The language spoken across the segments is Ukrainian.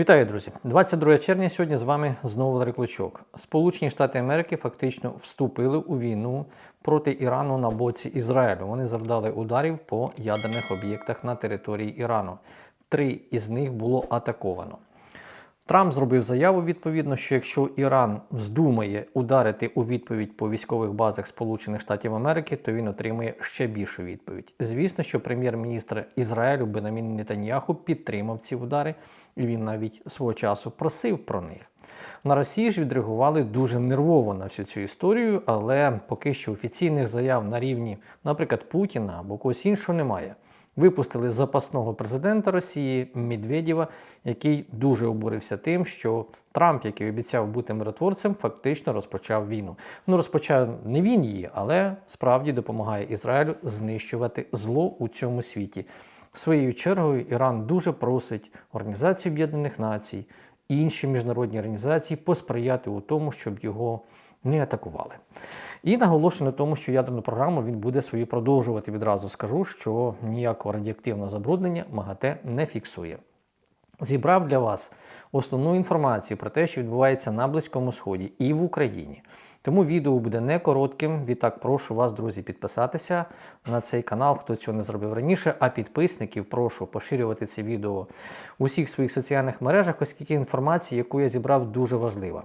Вітаю, друзі! 22 червня сьогодні з вами знову Валерій Клочок. Сполучені Штати Америки фактично вступили у війну проти Ірану на боці Ізраїлю. Вони завдали ударів по ядерних об'єктах на території Ірану. Три із них було атаковано. Трамп зробив заяву відповідно, що якщо Іран вздумає ударити у відповідь по військових базах Сполучених Штатів Америки, то він отримує ще більшу відповідь. Звісно, що прем'єр-міністр Ізраїлю Бенамін Нетаньяху підтримав ці удари, і він навіть свого часу просив про них. На Росії ж відреагували дуже нервово на всю цю історію, але поки що офіційних заяв на рівні, наприклад, Путіна або когось іншого немає. Випустили запасного президента Росії Медведєва, який дуже обурився тим, що Трамп, який обіцяв бути миротворцем, фактично розпочав війну. Ну, розпочав не він її, але справді допомагає Ізраїлю знищувати зло у цьому світі. Своєю чергою Іран дуже просить Організацію Об'єднаних Націй і інші міжнародні організації посприяти у тому, щоб його не атакували. І наголошую на тому, що ядерну програму він буде свою продовжувати. Відразу скажу, що ніякого радіоактивного забруднення МАГАТЕ не фіксує. Зібрав для вас основну інформацію про те, що відбувається на Близькому Сході і в Україні. Тому відео буде не коротким. Відтак прошу вас, друзі, підписатися на цей канал, хто цього не зробив раніше. А підписників прошу поширювати це відео у всіх своїх соціальних мережах, оскільки інформація, яку я зібрав, дуже важлива.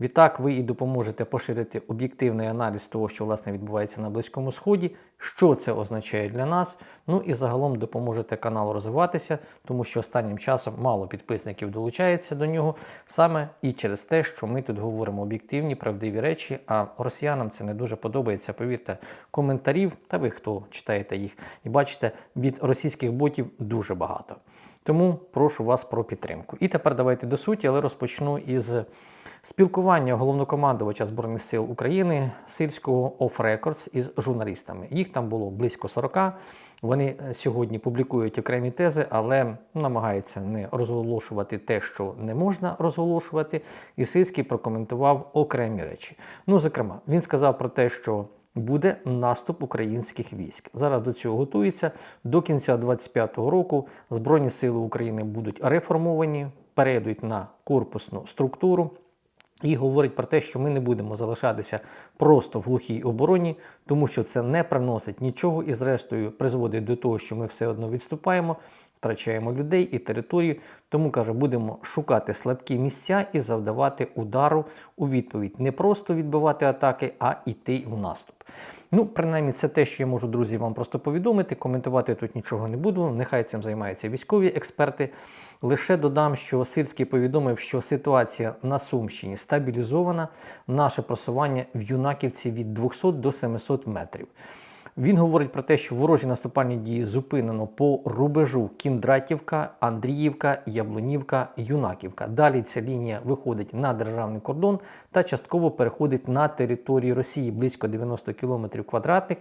Відтак, ви і допоможете поширити об'єктивний аналіз того, що власне відбувається на Близькому Сході, що це означає для нас. Ну і загалом допоможете каналу розвиватися, тому що останнім часом мало підписників долучається до нього саме і через те, що ми тут говоримо об'єктивні, правдиві речі. А росіянам це не дуже подобається. Повірте, коментарів, та ви хто читаєте їх і бачите, від російських ботів дуже багато. Тому прошу вас про підтримку. І тепер давайте до суті, але розпочну із спілкування головнокомандувача Збройних сил України сильського Off Records із журналістами. Їх там було близько 40. Вони сьогодні публікують окремі тези, але намагаються не розголошувати те, що не можна розголошувати. І Сильський прокоментував окремі речі. Ну, зокрема, він сказав про те, що буде наступ українських військ. Зараз до цього готується. До кінця 2025 року Збройні сили України будуть реформовані, перейдуть на корпусну структуру. І говорить про те, що ми не будемо залишатися просто в глухій обороні, тому що це не приносить нічого і, зрештою, призводить до того, що ми все одно відступаємо, втрачаємо людей і територію. Тому каже, будемо шукати слабкі місця і завдавати удару у відповідь. Не просто відбивати атаки, а йти в наступ. Ну, принаймні, це те, що я можу, друзі, вам просто повідомити. Коментувати тут нічого не буду. Нехай цим займаються військові експерти. Лише додам, що Сирський повідомив, що ситуація на Сумщині стабілізована. Наше просування в Юнаківці від 200 до 700 метрів. Він говорить про те, що ворожі наступальні дії зупинено по рубежу Кіндратівка, Андріївка, Яблунівка, Юнаківка. Далі ця лінія виходить на державний кордон та частково переходить на територію Росії близько 90 км квадратних.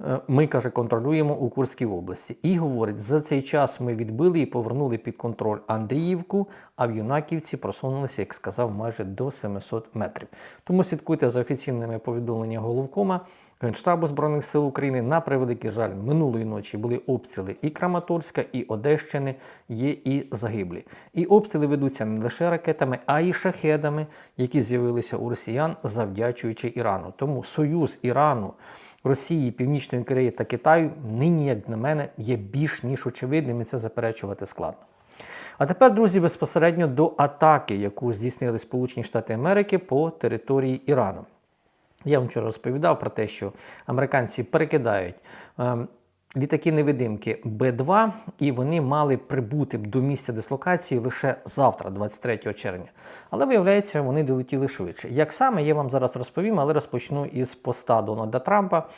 Е, Ми каже, контролюємо у Курській області. І говорить, за цей час ми відбили і повернули під контроль Андріївку, а в Юнаківці просунулися, як сказав, майже до 700 метрів. Тому слідкуйте за офіційними повідомленнями головкома. Генштабу Збройних сил України на превеликий жаль минулої ночі були обстріли і Краматорська, і Одещини, є і загиблі. І обстріли ведуться не лише ракетами, а й шахедами, які з'явилися у росіян, завдячуючи Ірану. Тому союз Ірану. Росії, Північної Кореї та Китаю нині, як на мене, є більш ніж очевидним, і це заперечувати складно. А тепер, друзі, безпосередньо до атаки, яку здійснили Сполучені Штати Америки по території Ірану. Я вам вчора розповідав про те, що американці перекидають ем, літаки-невидимки Б-2, і вони мали прибути до місця дислокації лише завтра, 23 червня. Але виявляється, вони долетіли швидше. Як саме, я вам зараз розповім, але розпочну із поста Дональда Трампа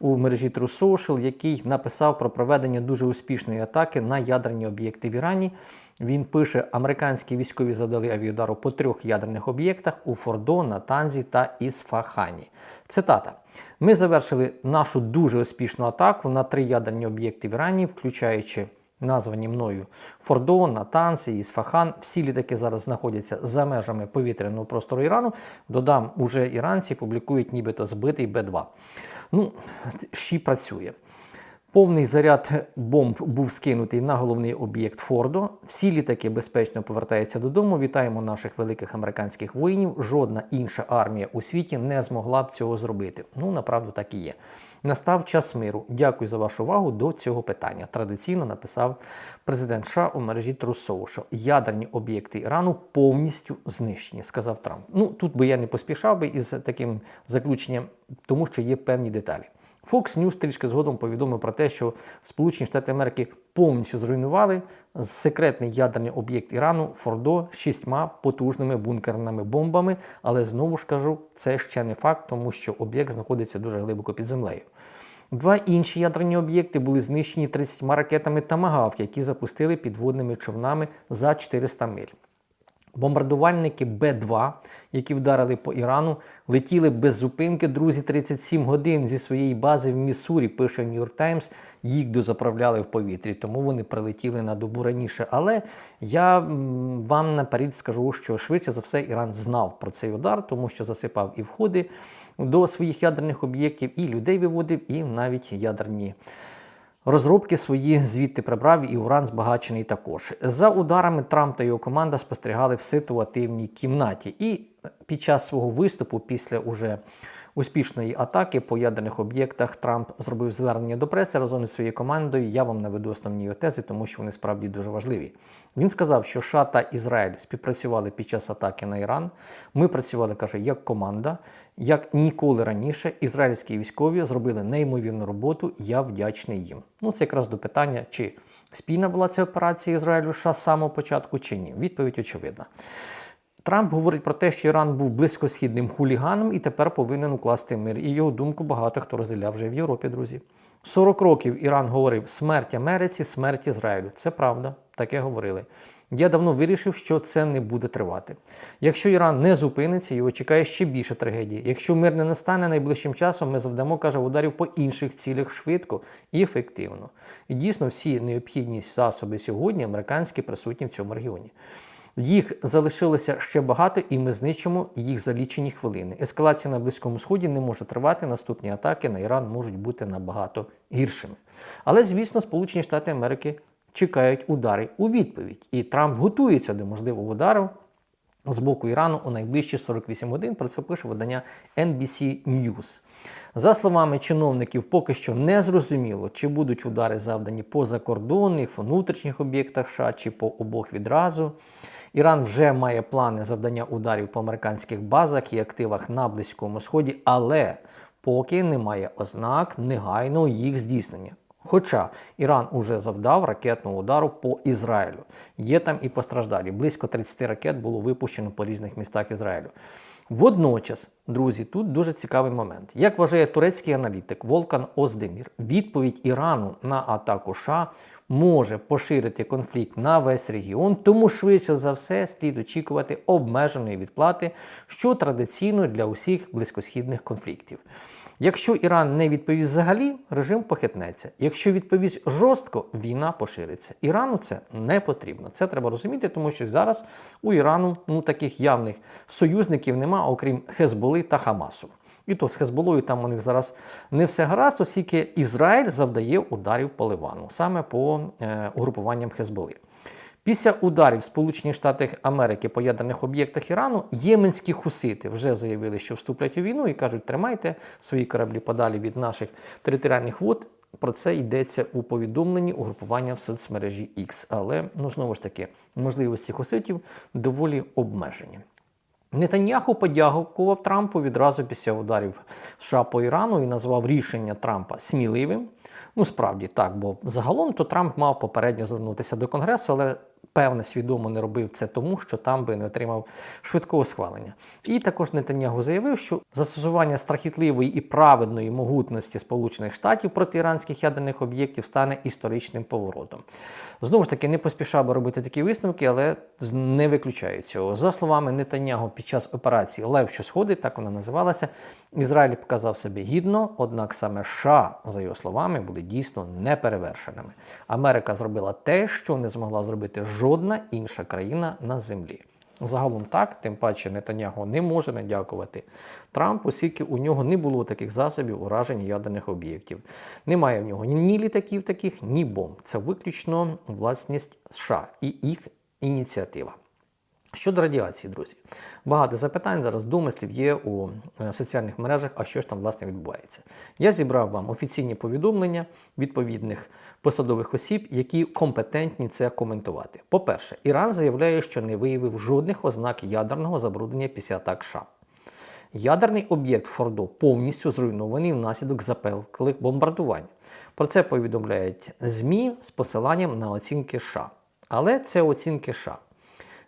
у мережі True Social, який написав про проведення дуже успішної атаки на ядерні об'єкти в Ірані. Він пише: американські військові задали авіудару по трьох ядерних об'єктах у Фордо, Натанзі та Ісфахані. Цитата: Ми завершили нашу дуже успішну атаку на три ядерні об'єкти в Ірані, включаючи названі мною Фордо, Натанс і Ісфахан. Всі літаки зараз знаходяться за межами повітряного простору Ірану. Додам, уже іранці публікують нібито збитий Б-2. Ну, ще працює. Повний заряд бомб був скинутий на головний об'єкт Фордо. Всі літаки безпечно повертаються додому. Вітаємо наших великих американських воїнів. Жодна інша армія у світі не змогла б цього зробити. Ну, направду так і є. Настав час миру. Дякую за вашу увагу до цього питання. Традиційно написав президент США у мережі Social. Ядерні об'єкти Ірану повністю знищені, сказав Трамп. Ну тут би я не поспішав би із таким заключенням, тому що є певні деталі. Fox News трішки згодом повідомив про те, що Сполучені Штати Америки повністю зруйнували секретний ядерний об'єкт Ірану Фордо з шістьма потужними бункерними бомбами. Але знову ж кажу, це ще не факт, тому що об'єкт знаходиться дуже глибоко під землею. Два інші ядерні об'єкти були знищені 30 ракетами Тамагавк, які запустили підводними човнами за 400 миль. Бомбардувальники Б-2, які вдарили по Ірану, летіли без зупинки, друзі, 37 годин зі своєї бази в Міссурі, пише Нью-Йорк Таймс, їх дозаправляли в повітрі, тому вони прилетіли на добу раніше. Але я вам наперед скажу, що швидше за все Іран знав про цей удар, тому що засипав і входи до своїх ядерних об'єктів, і людей виводив, і навіть ядерні. Розробки свої звідти прибрав і уран збагачений також. За ударами Трамп та його команда спостерігали в ситуативній кімнаті. І під час свого виступу, після уже успішної атаки по ядерних об'єктах, Трамп зробив звернення до преси разом із своєю командою. Я вам наведу основні тези, тому що вони справді дуже важливі. Він сказав, що США та Ізраїль співпрацювали під час атаки на Іран. Ми працювали, каже, як команда. Як ніколи раніше, ізраїльські військові зробили неймовірну роботу. Я вдячний їм. Ну, це якраз до питання, чи спільна була ця операція Ізраїлю США з самого початку, чи ні. Відповідь очевидна. Трамп говорить про те, що Іран був близькосхідним хуліганом і тепер повинен укласти мир. І його думку багато хто розділяв вже в Європі, друзі. 40 років Іран говорив смерть Америці, смерть Ізраїлю. Це правда, таке говорили. Я давно вирішив, що це не буде тривати. Якщо Іран не зупиниться, його чекає ще більше трагедії. Якщо мир не настане найближчим часом, ми завдамо, каже, ударів по інших цілях швидко і ефективно. І дійсно всі необхідні засоби сьогодні американські присутні в цьому регіоні. Їх залишилося ще багато, і ми знищимо їх за лічені хвилини. Ескалація на Близькому Сході не може тривати. Наступні атаки на Іран можуть бути набагато гіршими. Але, звісно, Сполучені Штати Америки чекають удари у відповідь. І Трамп готується до можливого удару з боку Ірану у найближчі 48 годин. Про це пише видання NBC News. За словами чиновників, поки що не зрозуміло, чи будуть удари завдані по закордонних, внутрішніх об'єктах США чи по обох відразу. Іран вже має плани завдання ударів по американських базах і активах на Близькому Сході, але поки немає ознак негайного їх здійснення. Хоча Іран уже завдав ракетного удару по Ізраїлю. Є там і постраждалі. Близько 30 ракет було випущено по різних містах Ізраїлю. Водночас, друзі, тут дуже цікавий момент. Як вважає турецький аналітик Волкан Оздемір, відповідь Ірану на атаку США може поширити конфлікт на весь регіон, тому швидше за все слід очікувати обмеженої відплати, що традиційно для усіх близькосхідних конфліктів. Якщо Іран не відповість взагалі, режим похитнеться. Якщо відповість жорстко, війна пошириться. Ірану це не потрібно. Це треба розуміти, тому що зараз у Ірану ну, таких явних союзників нема, окрім Хезболи та Хамасу. І то з Хезболою там у них зараз не все гаразд, оскільки Ізраїль завдає ударів по Ливану, саме по е, угрупуванням Хезболи. Після ударів Сполучені Штати Америки по ядерних об'єктах Ірану єменські хусити вже заявили, що вступлять у війну і кажуть, тримайте свої кораблі подалі від наших територіальних вод. Про це йдеться у повідомленні угрупування в соцмережі X. Але ну знову ж таки можливості хуситів доволі обмежені. Нетаньяху подякував Трампу відразу після ударів США по Ірану і назвав рішення Трампа сміливим. Ну, справді так, бо загалом то Трамп мав попередньо звернутися до Конгресу, але певне свідомо не робив це тому, що там би не отримав швидкого схвалення. І також Нетаньягу заявив, що застосування страхітливої і праведної могутності Сполучених Штатів проти іранських ядерних об'єктів стане історичним поворотом. Знову ж таки, не поспішав би робити такі висновки, але не виключаю цього. За словами Нетаньягу, під час операції Лев, що сходить, так вона називалася, Ізраїль показав себе гідно, однак саме США, за його словами, були дійсно неперевершеними. Америка зробила те, що не змогла зробити жодна інша країна на землі. Загалом так, тим паче Нетаньяго не може не дякувати Трампу, оскільки у нього не було таких засобів ураження ядерних об'єктів. Немає в нього ні літаків таких, ні бомб. Це виключно власність США і їх ініціатива. Щодо радіації, друзі, багато запитань зараз домислів є у е, соціальних мережах, а що ж там власне відбувається. Я зібрав вам офіційні повідомлення відповідних посадових осіб, які компетентні це коментувати. По-перше, Іран заявляє, що не виявив жодних ознак ядерного забруднення після атак США. Ядерний об'єкт Фордо повністю зруйнований внаслідок запеклих бомбардувань. Про це повідомляють ЗМІ з посиланням на оцінки США. Але це оцінки США.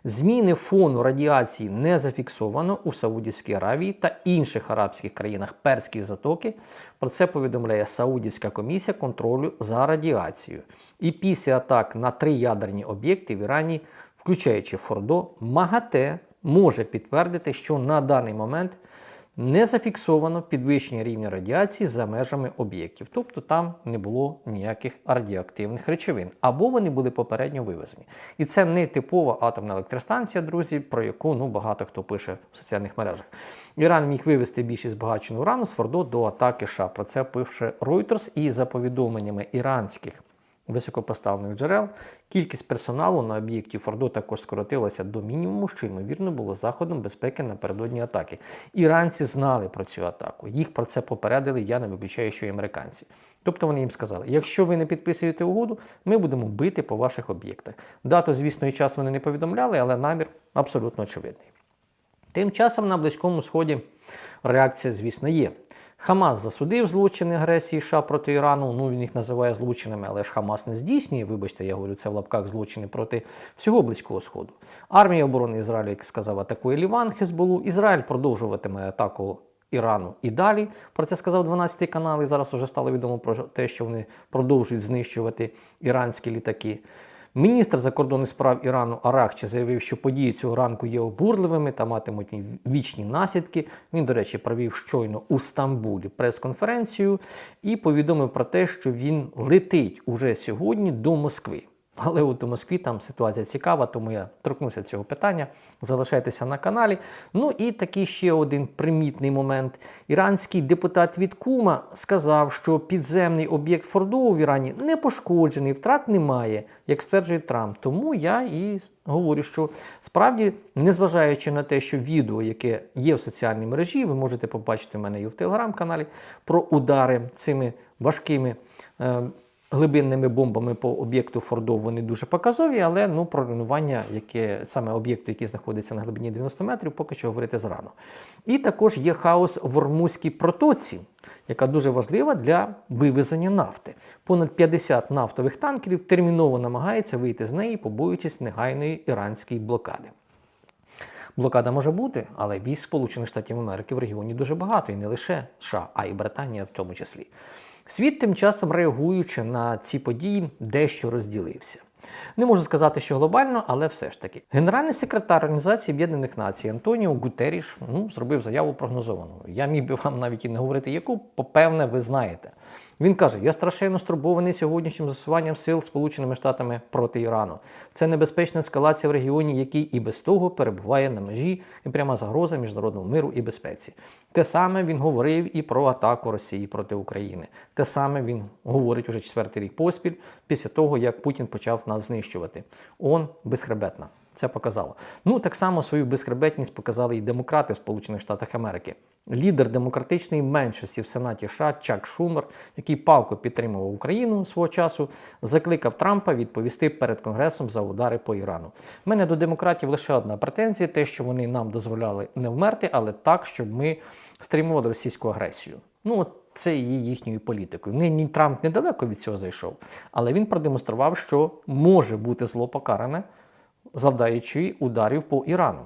Зміни фону радіації не зафіксовано у Саудівській Аравії та інших арабських країнах Перської затоки. Про це повідомляє Саудівська комісія контролю за радіацією. І після атак на три ядерні об'єкти в Ірані, включаючи Фордо, МАГАТЕ може підтвердити, що на даний момент не зафіксовано підвищення рівня радіації за межами об'єктів, тобто там не було ніяких радіоактивних речовин, або вони були попередньо вивезені. І це не типова атомна електростанція, друзі, про яку ну, багато хто пише в соціальних мережах. Іран міг вивезти більшість збагаченого урану з Фордо до атаки США. Про це пише Reuters і за повідомленнями іранських високопоставлених джерел, кількість персоналу на об'єкті Фордо також скоротилася до мінімуму, що ймовірно було заходом безпеки напередодні атаки. Іранці знали про цю атаку. Їх про це попередили, я не виключаю, що й американці. Тобто вони їм сказали: якщо ви не підписуєте угоду, ми будемо бити по ваших об'єктах. Дату, звісно, і час вони не повідомляли, але намір абсолютно очевидний. Тим часом на Близькому Сході реакція, звісно, є. Хамас засудив злочини агресії США проти Ірану. Ну він їх називає злочинами, але ж Хамас не здійснює. Вибачте, я говорю це в лапках злочини проти всього близького сходу. Армія оборони Ізраїлю, як сказав, атакує Ліван, Хезболу. Ізраїль продовжуватиме атаку. Ірану і далі про це сказав 12-й канал. І зараз вже стало відомо про те, що вони продовжують знищувати іранські літаки. Міністр закордонних справ Ірану Арахчі заявив, що події цього ранку є обурливими та матимуть вічні наслідки. Він, до речі, провів щойно у Стамбулі прес-конференцію і повідомив про те, що він летить уже сьогодні до Москви. Але от у Москві там ситуація цікава, тому я торкнуся цього питання. Залишайтеся на каналі. Ну і такий ще один примітний момент. Іранський депутат від Кума сказав, що підземний об'єкт Фордо в Ірані не пошкоджений, втрат немає, як стверджує Трамп. Тому я і говорю, що справді, незважаючи на те, що відео, яке є в соціальній мережі, ви можете побачити в мене і в телеграм-каналі про удари цими важкими. Е глибинними бомбами по об'єкту Фордо вони дуже показові, але ну, про руйнування, яке саме об'єкту, який знаходиться на глибині 90 метрів, поки що говорити зарано. І також є хаос в Ормузькій протоці, яка дуже важлива для вивезення нафти. Понад 50 нафтових танкерів терміново намагається вийти з неї, побоюючись негайної іранської блокади. Блокада може бути, але військ Сполучених Штатів Америки в регіоні дуже багато, і не лише США, а й Британія в тому числі. Світ тим часом, реагуючи на ці події, дещо розділився. Не можу сказати, що глобально, але все ж таки. Генеральний секретар Організації Об'єднаних Націй Антоніо Гутеріш ну, зробив заяву прогнозовану. Я міг би вам навіть і не говорити, яку, попевне, ви знаєте. Він каже: Я страшенно стурбований сьогоднішнім засуванням сил Сполученими Штатами проти Ірану. Це небезпечна ескалація в регіоні, який і без того перебуває на межі і пряма загроза міжнародному миру і безпеці. Те саме він говорив і про атаку Росії проти України. Те саме він говорить уже четвертий рік поспіль після того, як Путін почав нас знищувати. Он безхребетна. Це показало. Ну так само свою безхребетність показали і демократи в Сполучених Штатах Америки. Лідер демократичної меншості в Сенаті США Чак Шумер, який палко підтримував Україну свого часу, закликав Трампа відповісти перед Конгресом за удари по Ірану. У мене до демократів лише одна претензія: те, що вони нам дозволяли не вмерти, але так, щоб ми стримували російську агресію. Ну це є їхньою політикою. Нині Трамп недалеко від цього зайшов, але він продемонстрував, що може бути зло покаране, завдаючи ударів по Ірану.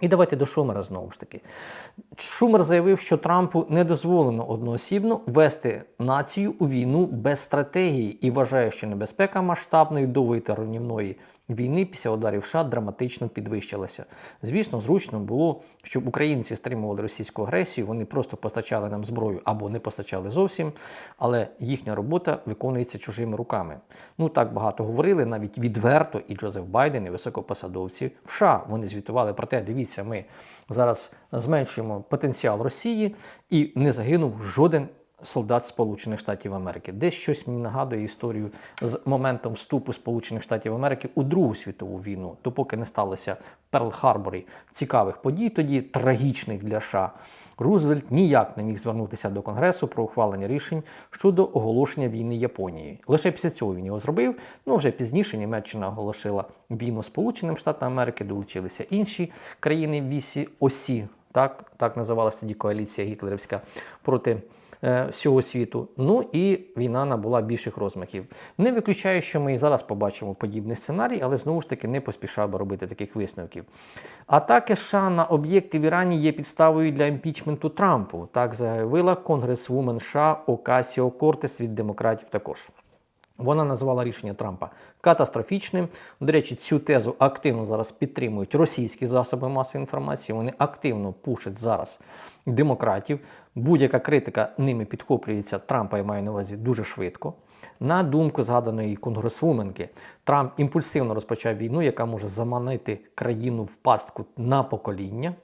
І давайте до Шумера знову ж таки. Шумер заявив, що Трампу не дозволено одноосібно вести націю у війну без стратегії і вважає, що небезпека масштабної довгої та руйнівної війни після ударів США драматично підвищилася. Звісно, зручно було, щоб українці стримували російську агресію, вони просто постачали нам зброю або не постачали зовсім, але їхня робота виконується чужими руками. Ну так багато говорили, навіть відверто і Джозеф Байден, і високопосадовці в США. Вони звітували про те, дивіться, ми зараз зменшуємо потенціал Росії і не загинув жоден солдат Сполучених Штатів Америки. Десь щось мені нагадує історію з моментом вступу Сполучених Штатів Америки у Другу світову війну, допоки не сталося Перл-Харборі цікавих подій, тоді трагічних для США. Рузвельт ніяк не міг звернутися до Конгресу про ухвалення рішень щодо оголошення війни Японії. Лише після цього він його зробив. Ну вже пізніше Німеччина оголосила війну Сполученим Штатам Америки, долучилися інші країни в вісі осі. Так, так називалася тоді коаліція гітлерівська проти всього світу. Ну і війна набула більших розмахів. Не виключаю, що ми і зараз побачимо подібний сценарій, але знову ж таки не поспішав би робити таких висновків. Атаки США на об'єкти в Ірані є підставою для імпічменту Трампу. Так заявила конгресвумен США Окасіо Кортес від демократів також. Вона назвала рішення Трампа катастрофічним. До речі, цю тезу активно зараз підтримують російські засоби масової інформації. Вони активно пушать зараз демократів. Будь-яка критика ними підхоплюється Трампа, я маю на увазі дуже швидко. На думку згаданої конгресвуменки, Трамп імпульсивно розпочав війну, яка може заманити країну в пастку на покоління.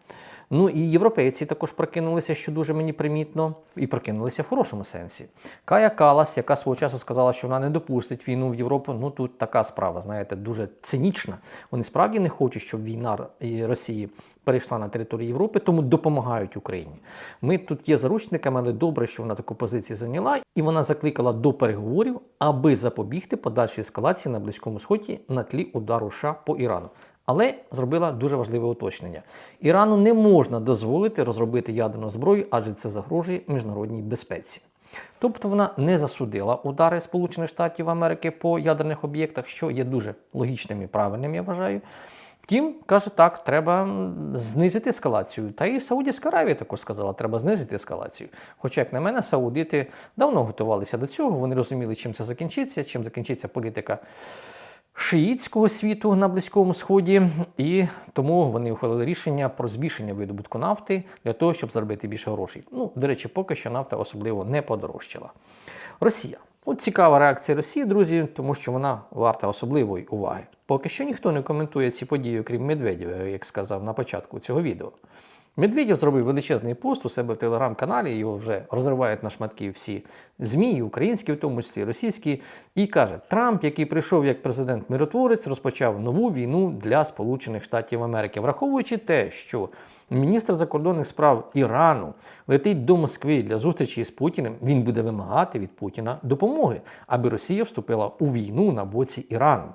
Ну і європейці також прокинулися, що дуже мені примітно, і прокинулися в хорошому сенсі. Кая Калас, яка свого часу сказала, що вона не допустить війну в Європу. Ну тут така справа, знаєте, дуже цинічна. Вони справді не хочуть, щоб війна Росії перейшла на територію Європи, тому допомагають Україні. Ми тут є заручниками, але добре, що вона таку позицію зайняла, і вона закликала до переговорів, аби запобігти подальшій ескалації на Близькому Сході на тлі удару США по Ірану. Але зробила дуже важливе уточнення: Ірану не можна дозволити розробити ядерну зброю, адже це загрожує міжнародній безпеці. Тобто вона не засудила удари Сполучених Штатів Америки по ядерних об'єктах, що є дуже логічним і правильним, я вважаю. Втім, каже, так, треба знизити ескалацію. Та і Саудівська Аравія також сказала, треба знизити ескалацію. Хоча, як на мене, саудити давно готувалися до цього, вони розуміли, чим це закінчиться, чим закінчиться політика шиїтського світу на Близькому Сході, і тому вони ухвалили рішення про збільшення видобутку нафти для того, щоб заробити більше грошей. Ну, до речі, поки що нафта особливо не подорожчала. Росія. От цікава реакція Росії, друзі, тому що вона варта особливої уваги. Поки що ніхто не коментує ці події, окрім Медведєва, як сказав на початку цього відео. Медведєв зробив величезний пост у себе в телеграм-каналі, його вже розривають на шматки всі ЗМІ, українські, в тому числі російські, і каже: Трамп, який прийшов як президент-миротворець, розпочав нову війну для Сполучених Штатів Америки, враховуючи те, що міністр закордонних справ Ірану летить до Москви для зустрічі з Путіним, він буде вимагати від Путіна допомоги, аби Росія вступила у війну на боці Ірану.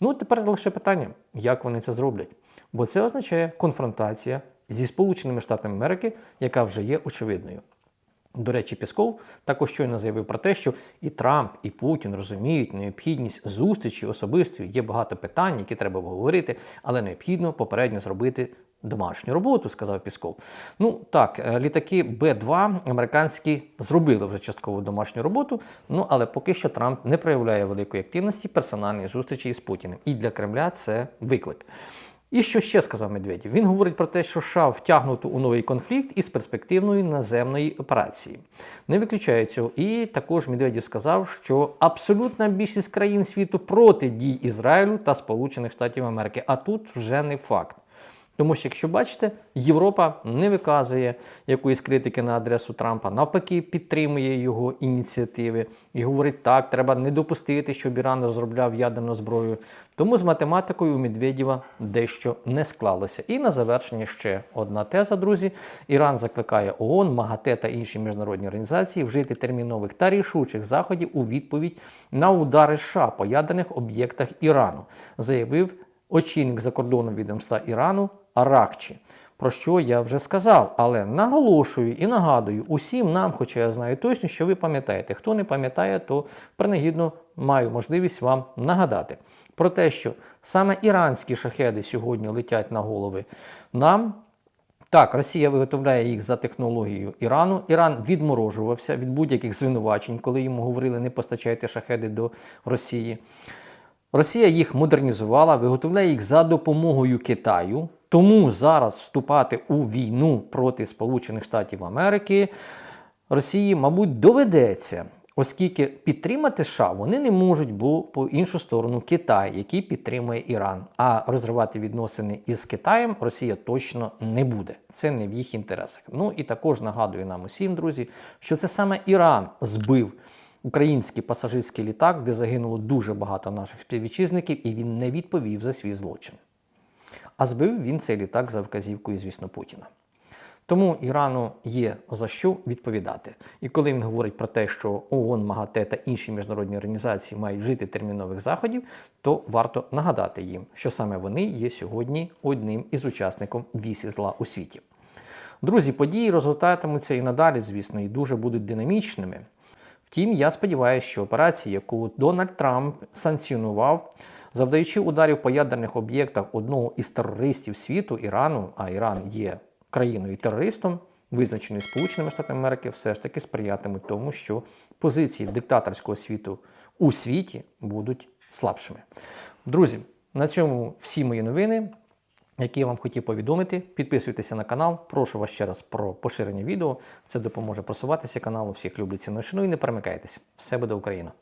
Ну, тепер лише питання, як вони це зроблять. Бо це означає конфронтація зі Сполученими Штатами Америки, яка вже є очевидною. До речі, Пісков також щойно заявив про те, що і Трамп, і Путін розуміють необхідність зустрічі особистої. Є багато питань, які треба обговорити, але необхідно попередньо зробити домашню роботу, сказав Пісков. Ну так, е, літаки Б-2 американські зробили вже часткову домашню роботу. Ну але поки що Трамп не проявляє великої активності персональної зустрічі із Путіним. І для Кремля це виклик. І що ще сказав Медведєв? Він говорить про те, що США втягнуто у новий конфлікт із перспективної наземної операції. Не виключає цього. І також Медведєв сказав, що абсолютна більшість країн світу проти дій Ізраїлю та Сполучених Штатів Америки. А тут вже не факт. Тому що, якщо бачите, Європа не виказує якоїсь критики на адресу Трампа, навпаки, підтримує його ініціативи і говорить, так, треба не допустити, щоб Іран розробляв ядерну зброю. Тому з математикою у Медведєва дещо не склалося. І на завершення ще одна теза, друзі. Іран закликає ООН, МАГАТЕ та інші міжнародні організації вжити термінових та рішучих заходів у відповідь на удари США по ядерних об'єктах Ірану, заявив очільник закордонного відомства Ірану Аракчі. Про що я вже сказав, але наголошую і нагадую усім нам, хоча я знаю точно, що ви пам'ятаєте. Хто не пам'ятає, то принагідно маю можливість вам нагадати про те, що саме іранські шахеди сьогодні летять на голови нам. Так, Росія виготовляє їх за технологією Ірану. Іран відморожувався від будь-яких звинувачень, коли йому говорили, не постачайте шахеди до Росії. Росія їх модернізувала, виготовляє їх за допомогою Китаю. Тому зараз вступати у війну проти Сполучених Штатів Америки Росії, мабуть, доведеться, оскільки підтримати США вони не можуть, бо по іншу сторону Китай, який підтримує Іран. А розривати відносини із Китаєм Росія точно не буде. Це не в їх інтересах. Ну і також нагадую нам усім, друзі, що це саме Іран збив. Український пасажирський літак, де загинуло дуже багато наших співвітчизників, і він не відповів за свій злочин. А збив він цей літак за вказівкою, звісно, Путіна. Тому Ірану є за що відповідати. І коли він говорить про те, що ООН, МАГАТЕ та інші міжнародні організації мають вжити термінових заходів, то варто нагадати їм, що саме вони є сьогодні одним із учасників вісі зла у світі. Друзі, події розгортатимуться і надалі, звісно, і дуже будуть динамічними. Втім, я сподіваюся, що операція, яку Дональд Трамп санкціонував, завдаючи ударів по ядерних об'єктах одного із терористів світу Ірану, а Іран є країною терористом, визначений Сполученими Штатами Америки, все ж таки сприятимуть тому, що позиції диктаторського світу у світі будуть слабшими. Друзі, на цьому всі мої новини які я вам хотів повідомити. Підписуйтеся на канал. Прошу вас ще раз про поширення відео. Це допоможе просуватися каналу. Всіх люблю ціну і не перемикайтесь. Все буде Україна!